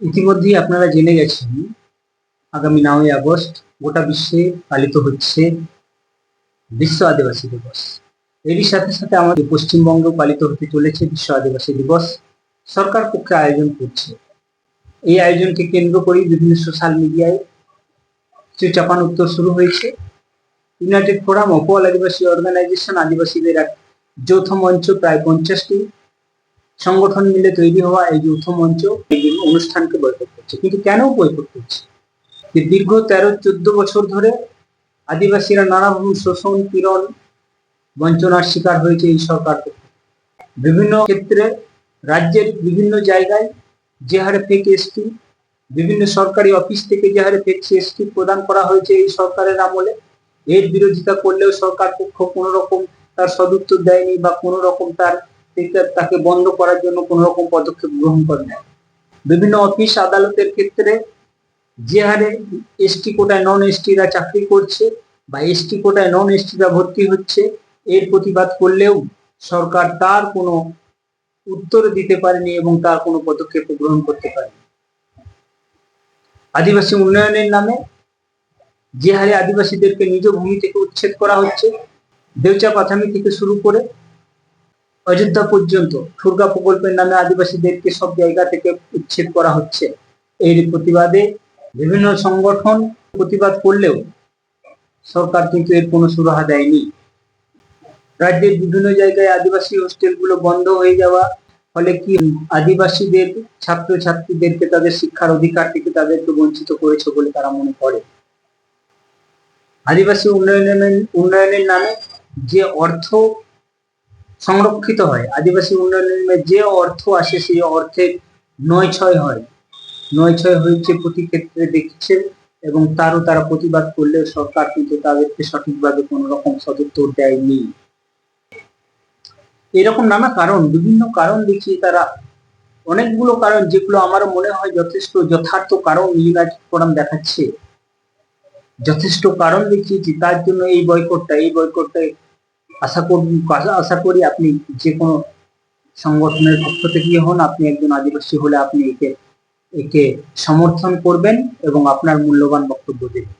ইতিমধ্যেই আপনারা জেনে গেছেন, আগামী নয় আগস্ট গোটা বিশ্বে পালিত হচ্ছে বিশ্ব আদিবাসী দিবস। এরই সাথে সাথে আমাদের পশ্চিমবঙ্গেও পালিত হতে চলেছে বিশ্ব আদিবাসী দিবস। সরকার পক্ষে আয়োজন করছে। এই আয়োজনকে কেন্দ্র করেই বিভিন্ন সোশ্যাল মিডিয়ায় চাপান উত্তর শুরু হয়েছে। ইউনাইটেড ফোরাম অপ আদিবাসী অর্গানাইজেশন আদিবাসীদের এক যৌথ মঞ্চ প্রায় পঞ্চাশটি সংগঠন মিলে তৈরি হওয়া এই যৌথ মঞ্চ, এই অনুষ্ঠানকে বয়কট করছে। কিন্তু কেন বয়কট করছে? যে দীর্ঘ তেরো, চোদ্দ বছর ধরে আদিবাসীরা নানাভাবে শোষণ, পীড়ন, বঞ্চনার শিকার হয়েছে এই সরকার। বিভিন্ন ক্ষেত্রে রাজ্যের বিভিন্ন জায়গায় যে হারে ফেক এসটি বিভিন্ন সরকারি অফিস থেকে যে হারে ফেক এসটি প্রদান করা হয়েছে এই সরকারের আমলে। এর বিরোধিতা করলেও সরকার পক্ষ কোনো রকম তার সদুত্তর দেয়নি বা কোনো রকম তার তাকে বন্ধ করার জন্য কোনো রকম পদক্ষেপ গ্রহণ করে না বিভিন্ন অফিস আদালতের ক্ষেত্রে যে হারে এসটি কোটায় নন এসটিরা চাকরি করছে বা এসটি কোটায় নন এসটিরা ভর্তি হচ্ছে, এর প্রতিবাদ করলেও সরকার তার কোনো উত্তর দিতে পারেনি এবং তার কোনো পদক্ষেপ গ্রহণ করতে পারেনি। আদিবাসী উন্নয়নের নামে যে হারে আদিবাসীদেরকে নিজ ভূমি থেকে উচ্ছেদ করা হচ্ছে দেউচা পাথামি থেকে শুরু করে অযোধ্যা পর্যন্ত ঠুরগা প্রকল্পের নামে আদিবাসীদেরকে সব জায়গা থেকে উচ্ছেদ করা হচ্ছে। এর প্রতিবাদে বিভিন্ন সংগঠন প্রতিবাদ করলেও সরকার কিন্তু এর কোনো সুরাহা দেয়নি। রাজ্যের বিভিন্ন জায়গায় আদিবাসী হোস্টেলগুলো বন্ধ হয়ে যাওয়া, ফলে কি আদিবাসীদের ছাত্র ছাত্রীদেরকে তাদের শিক্ষার অধিকার থেকে তাদেরকে বঞ্চিত করেছে বলে তারা মনে করে। আদিবাসী উন্নয়নের উন্নয়নের নামে যে অর্থ সংরক্ষিত হয়। আদিবাসী উন্নয়নের যে অর্থ আসে সেই অর্থের নয় ছয় হয়। নয় ছয় হয়েছে প্রতি ক্ষেত্রে দেখছে এবং তারও তারা প্রতিবাদ করলেও সরকার কিন্তু তাদেরকে সঠিকভাবে কোনো রকম সদুত্তর দেয়নি। এরকম নানা কারণ, বিভিন্ন কারণ দেখিয়ে তারা অনেকগুলো কারণ যেগুলো আমার মনে হয় যথেষ্ট যথার্থ কারণ ইউনাইটেড ফোরাম দেখাচ্ছে। যথেষ্ট কারণ দেখিয়েছি, তার জন্য এই বয়কটটা এই বয়কটটা আশা করি আশা করি আপনি যে কোনো সংগঠনের পক্ষ থেকে হন, আপনি একজন আদিবাসী হলে আপনি একে একে সমর্থন করবেন এবং আপনার মূল্যবান বক্তব্য দেবেন।